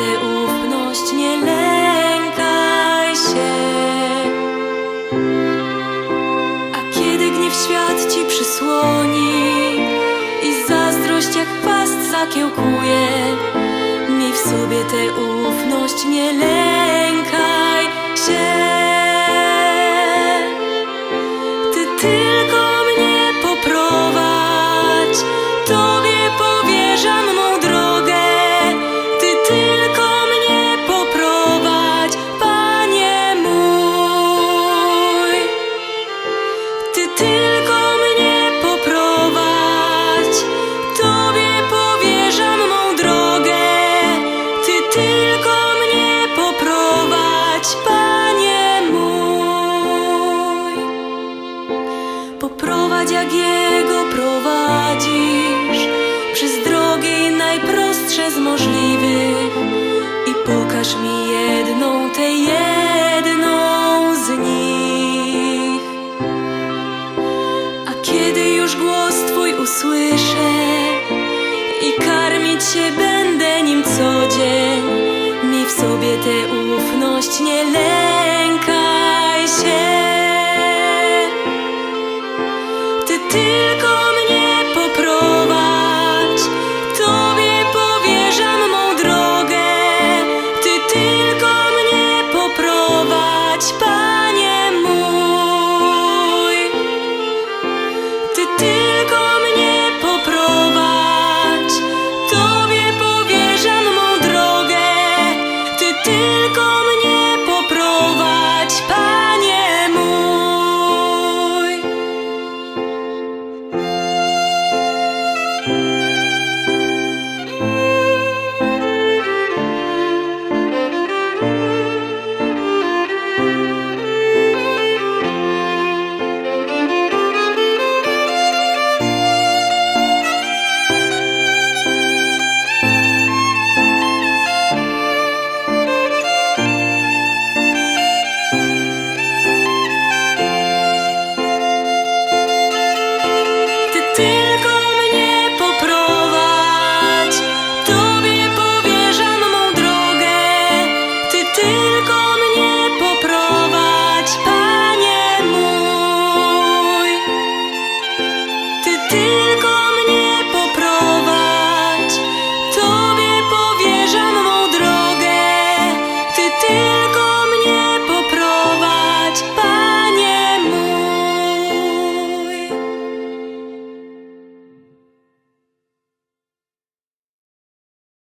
tę ufność, nie lękaj się. A kiedy gniew świat ci przysłoni i zazdrość jak past zakiełkuje, miej w sobie tę ufność, nie lękaj Panie mój. Poprowadź jak Jego prowadzisz Przez drogi najprostsze z możliwych I pokaż mi jedną, tę jedną z nich A kiedy już głos Twój usłyszę I karmić się będę nim co dzień w sobie tę ufność, miłość, nie lękaj się. Ty tylko